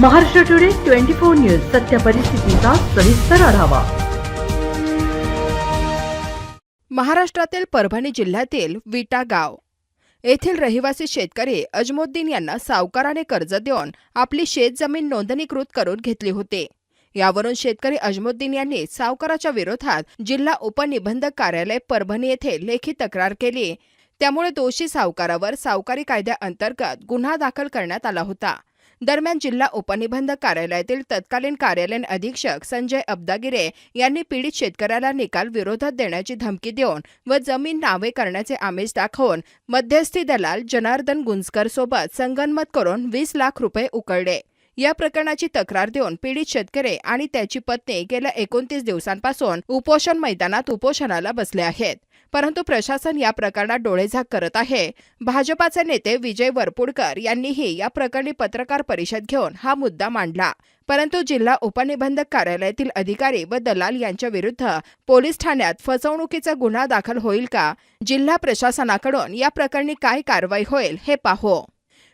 Maharashtra today twenty four news सत्य परिस्थितीचा सविस्तर आढावा. महाराष्ट्रातील परभणी जिल्ह्यातील विटा गाव येथील रहिवासी शेतकरी अजमुद्दीन यांना सावकाराने कर्ज देऊन आपली शेतजमीन नोंदणीकृत करून घेतली होती. यावरून शेतकरी अजमुद्दीन यांनी सावकाराच्या विरोधात जिल्हा उपनिबंधक कार्यालय परभणी येथे लेखी तक्रार केली. त्यामुळे दोषी सावकारावर सावकारी कायद्याअंतर्गत गुन्हा दाखल करण्यात आला होता. दरम्यान जिल्हा उपनिबंधक कार्यालयातील तत्कालीन कार्यालयीन अधीक्षक संजय अब्दागिरे यांनी पीडित शेतकऱ्याला निकाल विरोधात देण्याची धमकी देऊन व जमीन नावे करण्याचे आमिष दाखवून मध्यस्थी दलाल जनार्दन गुंजकर सोबत संगनमत करून वीस लाख रुपये उकळले. या प्रकरणाची तक्रार देऊन पीडित शेतकरी आणि त्याची पत्नी गेल्या एकोणतीस दिवसांपासून उपोषण मैदानात उपोषणाला बसले आहेत. परंतु प्रशासन या प्रकरणात डोळेझाक करत आहे. भाजपाचे नेते विजय वरपुडकर यांनीही या प्रकरणी पत्रकार परिषद घेऊन हा मुद्दा मांडला. परंतु जिल्हा उपनिबंधक कार्यालयातील अधिकारी व दलाल यांच्या विरुद्ध पोलीस ठाण्यात फसवणुकीचा गुन्हा दाखल होईल का? जिल्हा प्रशासनाकडून या प्रकरणी काय कारवाई होईल हे पाहू.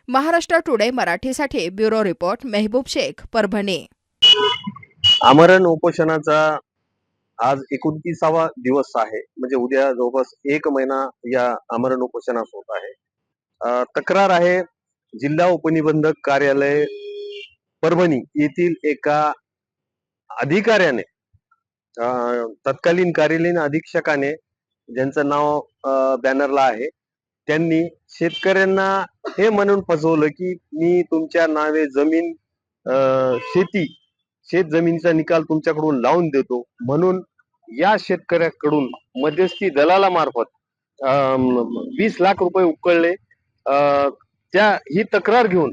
महाराष्ट्र टुडे मराठीसाठी ब्युरो रिपोर्ट मेहबूब शेख परभणी. आमरण उपोषणाचा आज एकोणतीसावा दिवस आहे. म्हणजे उद्या जवळपास एक महिना या आमरण उपोषणास होत आहे. तक्रार आहे जिल्हा उपनिबंधक कार्यालय परभणी येथील एका अधिकाऱ्याने अं, तत्कालीन कार्यालयीन अधीक्षकाने ज्यांचं नाव बॅनरला आहे त्यांनी शेतकऱ्यांना हे म्हणून फसवलं की मी तुमच्या नावे जमीन अं, शेती शेत जमिनीचा निकाल तुमच्याकडून लावून देतो. म्हणून या शेतकऱ्याकडून मध्यस्थी दलाला मार्फत वीस लाख रुपये उकळले. अं, त्या ही तक्रार घेऊन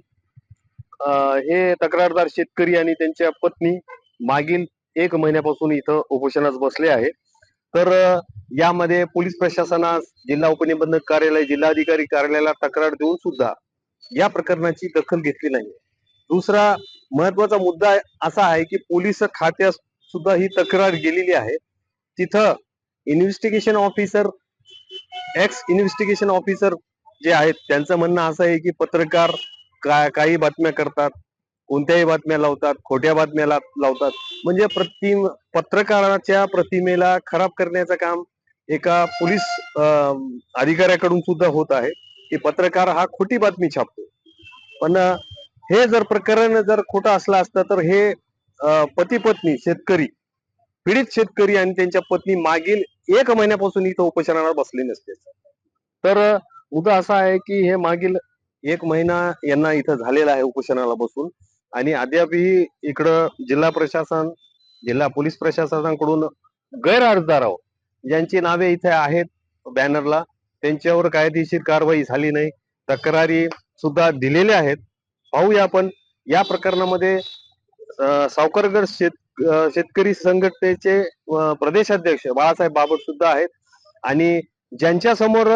हे तक्रारदार शेतकरी आणि त्यांच्या पत्नी मागील एक महिन्यापासून इथं उपोषणास बसले आहेत. तर यामध्ये पोलीस प्रशासनास जिल्हा उपनिबंधक कार्यालय जिल्हाधिकारी कार्यालयाला तक्रार देऊन सुद्धा या प्रकरणाची दखल घेतली नाही. दुसरा महत्त्वाचा मुद्दा असा आहे की पोलीस खात्यात सुद्धा ही तक्रार गेलेली आहे. तिथं investigation officer ex investigation officer जे आहेत त्यांचं म्हणणं असं आहे की पत्रकार का- काही बातम्या करतात कोणत्याही बातम्या लावतात खोट्या बातम्या लावतात. म्हणजे प्रतिम पत्रकाराच्या प्रतिमेला खराब करण्याचं काम एका पोलीस अधिकाऱ्याकडून सुद्धा होत आहे. की पत्रकार हा खोटी बातमी छापतो. पण हे जर प्रकरण जर खोटं असलं असतं तर हे पती पत्नी शेतकरी पीडित शेतकरी आणि त्यांच्या पत्नी मागील एक महिन्यापासून इथं उपोषणाला बसले नसते तर मुद्दा असा आहे की हे मागील एक महिना यांना इथं झालेला आहे उपोषणाला बसून आणि अद्यापही इकडं जिल्हा प्रशासन जिल्हा पोलीस प्रशासनाकडून गैर अर्जदारावर ज्यांची नावे इथे आहेत बॅनरला त्यांच्यावर कायदेशीर कारवाई झाली नाही. तक्रारी सुद्धा दिलेल्या आहेत. पाहूया आपण. या प्रकरणामध्ये सावकरगड शेत शेतकरी संघटनेचे प्रदेश प्रदेशाध्यक्ष बाळासाहेब बाबट सुद्धा आहेत. आणि ज्यांच्या समोर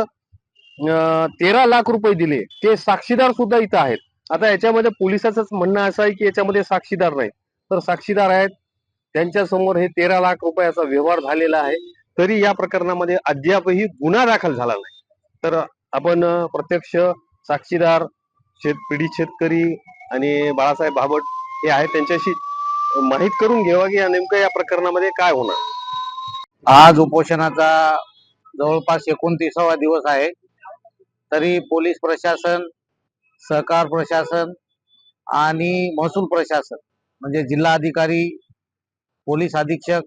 तेरा लाख रुपये दिले ते साक्षीदार सुद्धा इथं आहेत. आता याच्यामध्ये पोलिसाचं म्हणणं असं आहे की याच्यामध्ये साक्षीदार नाही. तर साक्षीदार आहेत. त्यांच्यासमोर हे तेरा लाख रुपयाचा व्यवहार झालेला आहे. तरी या प्रकरणामध्ये अद्यापही गुन्हा दाखल झाला नाही. तर आपण प्रत्यक्ष साक्षीदार शेत पीडित शेतकरी आणि बाळासाहेब भाबट हे आहेत त्यांच्याशी माहीत करून घ्यावा की या नेमकं या प्रकरणामध्ये काय होणार. आज उपोषणाचा जवळपास एकोणतीसावा दिवस आहे. तरी पोलीस प्रशासन सहकार प्रशासन आणि महसूल प्रशासन म्हणजे जिल्हा अधिकारी पोलीस अधीक्षक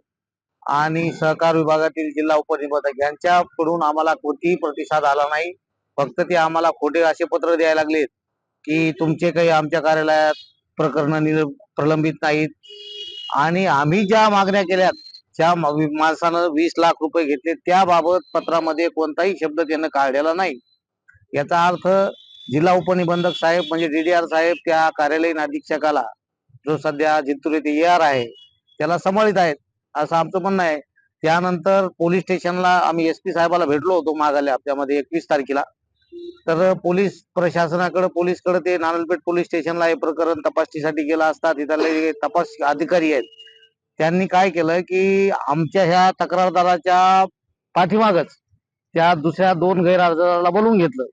आणि सहकार विभागातील जिल्हा उपनिबंधक यांच्याकडून आम्हाला कोणतीही प्रतिसाद आला नाही. फक्त ते आम्हाला खोटे असे पत्र द्यायला लागलेत. की तुमचे काही आमच्या कार्यालयात प्रकरण प्रलंबित नाहीत. आणि आम्ही ज्या मागण्या केल्यात त्या माणसानं वीस लाख रुपये घेतले त्याबाबत पत्रामध्ये कोणताही शब्द त्यानं काढलेला नाही. याचा अर्थ जिल्हा उपनिबंधक साहेब म्हणजे डीडीआर साहेब त्या कार्यालयीन अधीक्षकाला जो सध्या जिंतूर येथे ए आर आहे त्याला सांभाळीत आहेत असं आमचं म्हणणं आहे. त्यानंतर पोलीस स्टेशनला आम्ही एस पी साहेबाला भेटलो होतो मागाल्या हप्त्यामध्ये एकवीस तारखेला. तर पोलीस प्रशासनाकडे पोलीसकडे ते नानलपेठ पोलीस स्टेशनला हे प्रकरण तपासणीसाठी गेला असता. तिथले तपास अधिकारी आहेत त्यांनी काय केलं की आमच्या ह्या तक्रारदाराच्या पाठीमागच त्या दुसऱ्या दोन गैरहजराला बोलवून घेतलं.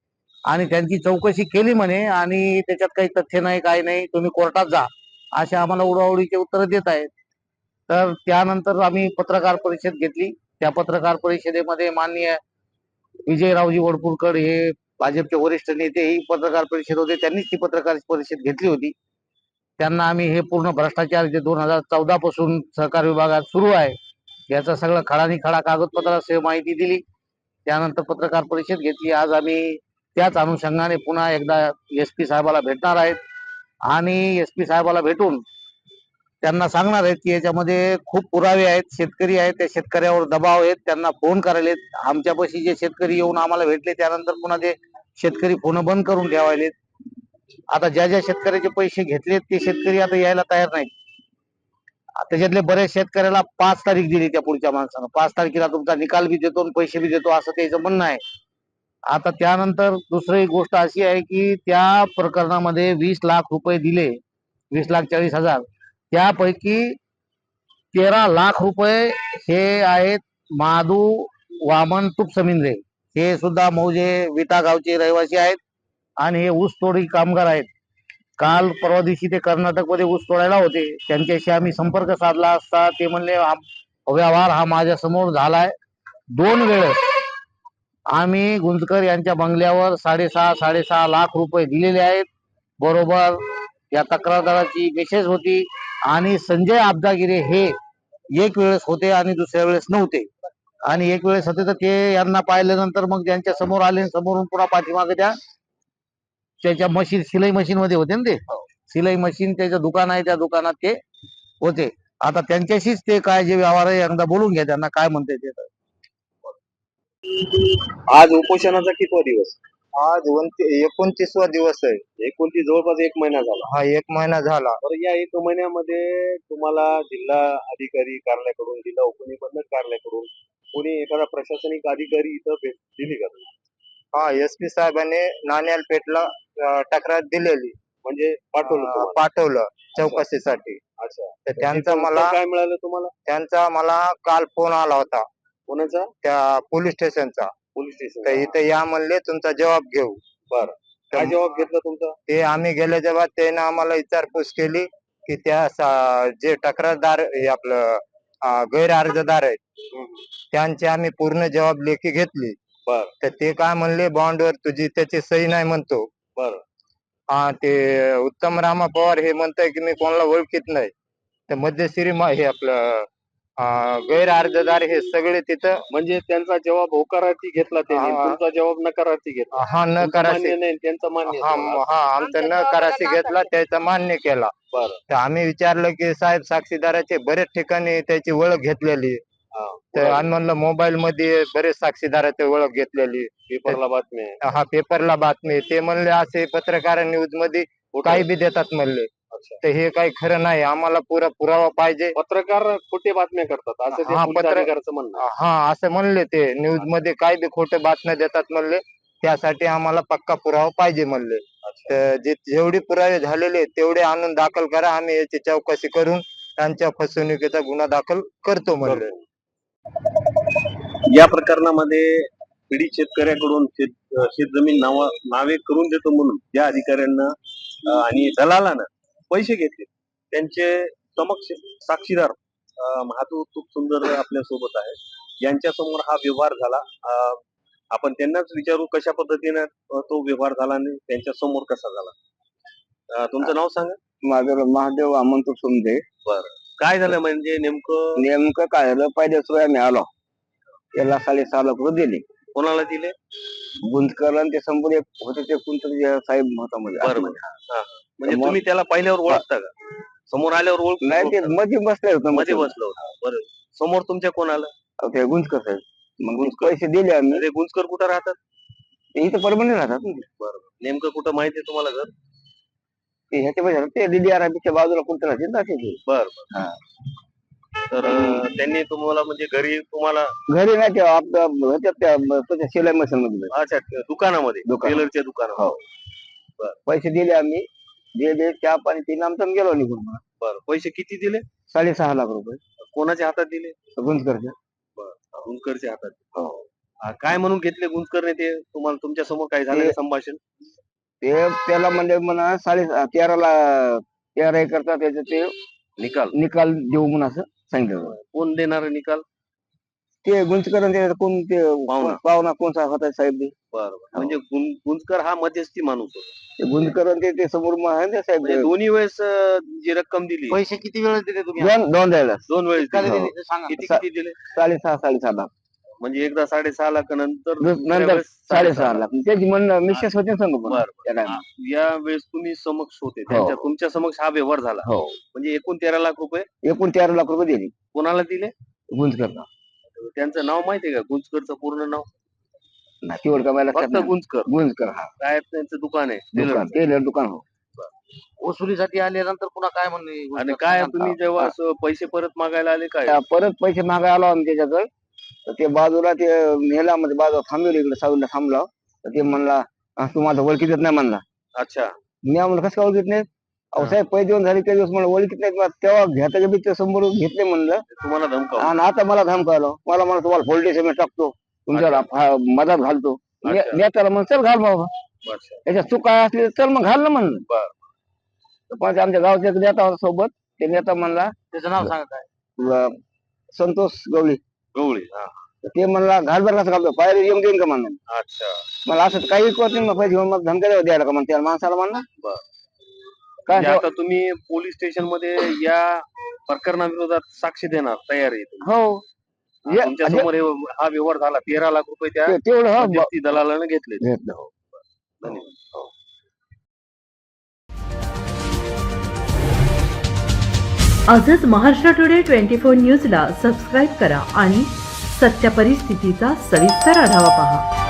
आणि त्यांची चौकशी केली म्हणे आणि त्याच्यात काही तथ्य नाही काही नाही तुम्ही कोर्टात जा. असे आम्हाला उडवाउडीचे उत्तर देत आहेत. तर त्यानंतर आम्ही पत्रकार परिषद घेतली. त्या पत्रकार परिषदेमध्ये माननीय विजयरावजी वडपूरकर हे भाजपचे वरिष्ठ नेते ही पत्रकार परिषद होते त्यांनीच ती पत्रकार परिषद घेतली होती. त्यांना आम्ही हे पूर्ण भ्रष्टाचार जे दोन हजार चौदा पासून सहकार विभागात सुरू आहे याचा सगळं खडानी खडा कागदपत्रासह माहिती दिली. त्यानंतर पत्रकार परिषद घेतली. आज आम्ही त्याच अनुषंगाने पुन्हा एकदा एस पी साहेबाला भेटणार आहेत. आणि एस पी साहेबाला भेटून त्यांना सांगणार आहेत की याच्यामध्ये खूप पुरावे आहेत शेतकरी आहेत त्या शेतकऱ्यावर दबाव आहेत त्यांना फोन करायलेत. आमच्यापाशी जे शेतकरी येऊन आम्हाला भेटले त्यानंतर पुन्हा ते शेतकरी फोन बंद करून ठेवायलेत. आता ज्या ज्या शेतकऱ्याचे पैसे घेतलेत ते शेतकरी आता यायला तयार नाहीत. त्याच्यातले बरेच शेतकऱ्याला पाच तारीख दिली त्या पुढच्या माणसानं. पाच तारखेला तुमचा निकाल बी देतो आणि पैसे बी देतो असं त्याचं म्हणणं आहे. आता त्यानंतर दुसरी गोष्ट अशी आहे की त्या प्रकरणामध्ये वीस लाख रुपये दिले वीस लाख चाळीस हजार. त्यापैकी तेरा लाख रुपये हे आहेत माधू वामन तुपसमिंद्रे हे सुद्धा मौजे विटा गावचे रहिवासी आहेत आणि हे ऊस तोडी कामगार आहेत. काल परवा दिवशी ते कर्नाटकमध्ये ऊस तोडायला होते. त्यांच्याशी आम्ही संपर्क साधला असता ते म्हणले व्यवहार हा माझ्यासमोर झालाय. दोन वेळेस आम्ही गुंजकर यांच्या बंगल्यावर साडेसहा साडेसहा लाख रुपये दिलेले आहेत. बरोबर या तक्रारदाराची मेसेज होती. आणि संजय आबदागिरे हे एक वेळेस होते आणि दुसऱ्या वेळेस नव्हते. आणि एक वेळेस होते तर ते यांना पाहिल्यानंतर मग त्यांच्यासमोर आले समोरून पुन्हा पाठीमागे त्या त्याच्या मशीन सिलाई मशीन मध्ये होते ना ते? सिलाई मशीन त्याचं दुकान आहे त्या दुकानात ते होते. आता त्यांच्याशीच ते काय जे व्यवहार आहे यंदा बोलून घ्या त्यांना काय म्हणते ते? आज उपोषणाचा कितवा दिवस? आज एकोणतीसवा दिवस आहे. एकोणतीस जवळपास एक महिना झाला. हा एक महिना झाला. तर या एक महिन्यामध्ये तुम्हाला जिल्हा अधिकारी कार्यालयाकडून जिल्हा उपनिबंधक कार्यालयाकडून कोणी एखादा प्रशासनिक अधिकारी इथं भेट दिली का हा एस पी साहेबांनी नाण्याल पेठला तक्रार दिलेली. म्हणजे पाठवलं? पाठवलं चौकशीसाठी. अच्छा. तर त्यांचा मला काय मिळालं तुम्हाला? त्यांचा मला काल फोन आला होता. कोणाचा? त्या पोलीस स्टेशनचा. Police station. इथे या म्हणले तुमचा जबाब घेऊ. बरं. काय जबाब घेतला तुमचा? ते आम्ही गेल्याच्या बाद त्यानं आम्हाला विचारपूस केली की त्या सा- जे तक्रारदार हे आपलं अं, गैर अर्जदार आहेत त्यांचे आम्ही पूर्ण जबाब लेखी घेतली. बर. तर ते काय म्हणले बॉन्डवर तुझी त्याची सही नाही म्हणतो. बर. हा ते उत्तम रामा पवार हे म्हणताय की मी कोणाला ओळखीत नाही. तर मध्यश्री मा- हे आपलं गैर अर्जदार हे सगळे तिथं म्हणजे त्यांचा जबाब होकारार्थी घेतला त्यांनी हा. तुमचा जबाब नकारार्थी घेतला हा न तुमचा करायचे मान्य नाही त्यांचा मान्य हा. हा आमचा न करायचे घेतला त्याचा मान्य केला बरं तर आम्ही विचारलं की साहेब साक्षीदाराचे बरेच ठिकाणी त्याची ओळख घेतलेली हा. तर आम्ही म्हणलं मोबाईल मध्ये बरेच साक्षीदाराची ओळख घेतलेली पेपरला बातमी आहे हा पेपरला बातमी ते म्हणले असे पत्रकार न्यूजमध्ये. काही बी देतात म्हणले. तर हे काही खरं नाही. आम्हाला पुरा पुरावा पाहिजे. पत्रकार खोटे बातम्या करतात. असं ते हा, पोलीस पत्र- अधिकाऱ्याचं म्हणणं आहे. हा असं म्हणले ते. न्यूजमध्ये काय बी खोटे बातम्या देतात म्हणले त्यासाठी आम्हाला पक्का पुरावा पाहिजे म्हणले. अच्छा. तर जे जेवढे पुरावे झालेले तेवढे आणून दाखल करा. आम्ही याची चौकशी करून त्यांच्या फसवणुकीचा गुन्हा दाखल करतो म्हणले. या प्रकरणामध्ये पीडित शेतकऱ्याकडून शेत शेतजमीन नाव नावे करून देतो म्हणून ज्या अधिकाऱ्यांना अं, आणि दलालानं पैसे घेतले. त्यांचे समक्ष साक्षीदार महातू खूप सुंदर आपल्यासोबत आहे. यांच्या समोर हा व्यवहार झाला. आपण त्यांनाच विचारू कशा पद्धतीने तो व्यवहार झाला आणि त्यांच्यासमोर कसा झाला. तुमचं नाव सांगा. माझं महादेव अमंत सुमदे काय झालं म्हणजे नेमकं? नेमकं काय झालं? पहिल्या सोया मी आलो. त्याला साडेसहा लाख दिले. कोणाला दिले? गुंतकर आणि ते संपूर्ण होते ते कोणतं साहेब होता मध्ये. म्हणजे मग- तुम्ही त्याला पाहिल्यावर ओळखता का? समोर आल्यावर ओळख नाही ते मध्ये बसले होते मध्ये बसलो होता. बरं. समोर तुमच्या कोण आलं ते गुंजकर साहेब. मग पैसे दिले आम्ही. ते गुंजकर कुठं राहतात? ते इथं परमनंट राहतात ना. नेमकं कुठं माहिती आहे तुम्हाला घर? ते ह्याच्या पैसे ते दिली बाजूला कोणतं राहते ना ते. बर हा. तर अं, त्यांनी तुम्हाला म्हणजे घरी तुम्हाला घरी नाही ते आपलं ह्याच्यात त्या त्याच्या शिलाई मशीन मध्ये अच्छा दुकानामध्ये. दुकान. टेलरच्या दुकानामध्ये. हो. पैसे दिले आम्ही. दिले चहा पाणी तीन आमचा गेलो निघून मग. बरं पैसे किती दिले? साडेसहा लाख रुपये. कोणाच्या हातात दिले? गुंजकरचे. गुंजकरच्या हातात. हा, काय म्हणून घेतले गुंजकरने ते? तुम्हाला तुमच्यासमोर काय झालं ते- संभाषण? ते त्याला म्हणजे म्हणा साडे तेराला तेरा एकरचा त्याचं ते निकाल. निकाल देऊ म्हणून असं सांगितलं. होतं. कोण देणार निकाल? ते गुंजकरण ते कोण ते पाहुणा. पाहुणा कोणचा होता साहेब ते बरं म्हणजे गुं- गुंजकर हा मध्यस्थी माणूस होता. ते गुंजकरण ते ते समोर आहे ना साहेब म्हणजे दोन्ही वेळेस अं, जी रक्कम दिली. पैसे किती वेळेस दिले तुम्ही? दोन दोन द्यायला. दोन वेळेस दिली. हो. किती सा- किती दिले? साडेसहा साडेसहा लाख. म्हणजे एकदा साडेसहा लाख नंतर दुसऱ्या नंतर वेळेस साडेसहा लाख. त्याची म्हणणं मिसेस होते ना संग पण बरं, त्या time. ला. या वेळेस तुम्ही समक्ष होते. त्यांच्या तुमच्या समक्ष हा व्यवहार झाला. हो. म्हणजे एकूण तेरा लाख रुपये? एकूण तेरा लाख रुपये दिले. कोणाला दिले? गुंजकरण त्यांचं नाव माहितीये का? गुंजकरचं पूर्ण नाव? तेवढं का मला फक्त. गुंजकर. गुंजकर हा. काय त्यांचं दुकान आहे? दुकान. टेलर दुकान. हो. वसुलीसाठी आल्यानंतर पुन्हा काय म्हणणे? आणि काय तुम्ही जेव्हा असं पैसे परत मागायला आले काय? त्या परत पैसे मागायला आलो आम्ही त्याच्याकडे. तर ते बाजूला ते नेला म्हणजे बाजूला थांबवलं इकडे साऊला थांबला. तर ते म्हणला "हा, तू माझं ओळखीत नाही म्हणला. अच्छा. मी म्हणलं कसं काय ओळखीत नाही अहो. साहेब पैसे देऊन झाले काही दिवस मला ओळखीत नाही तेव्हा घेता बी ते समोर घेतले म्हणलं. तुम्हाला धमकाव आणि आता मला धमकावलं मला म्हणा तुम्हाला फोल्डेशन टाकतो. तुमच्या मधात घालतो. ने- अच्छा. नेत्याला म्हणून चल घाल बाबा. अच्छा त्याच्यात चूक काय असली तर चल मग घाल ना म्हणलं. बरं. तर पण आमच्या गावचा एक नेता होता सोबत. ते नेता म्हणला त्याचं नाव सांगत आहे "व- संतोष गवळी. गवळी हा. ते म्हणला घाल बरं कसं घालतो? पायरी येऊन देईन का म्हणलं? अच्छा. मला असं काही करत नाही मग पैसे घेऊन मग धमक्या द्यायला का म्हणते? माणसाला म्हणला बरं. काय म्हणजे आता तुम्ही पोलीस स्टेशनमध्ये या प्रकरणाविरोधात साक्ष देणार तयार आहे तुम्ही. हो. तुमच्यासमोर हे- हा व्यवहार झाला. तेरा लाख रुपये त्या ते- तेवढं हो ब- मध्यस्थी दलालाने घेतले घेतलं हो. धन्यवाद. आजच महाराष्ट्र टुडे ट्वेंटी फोर न्यूजला सबस्क्राईब करा आणि सत्य परिस्थितीचा सविस्तर आढावा पहा.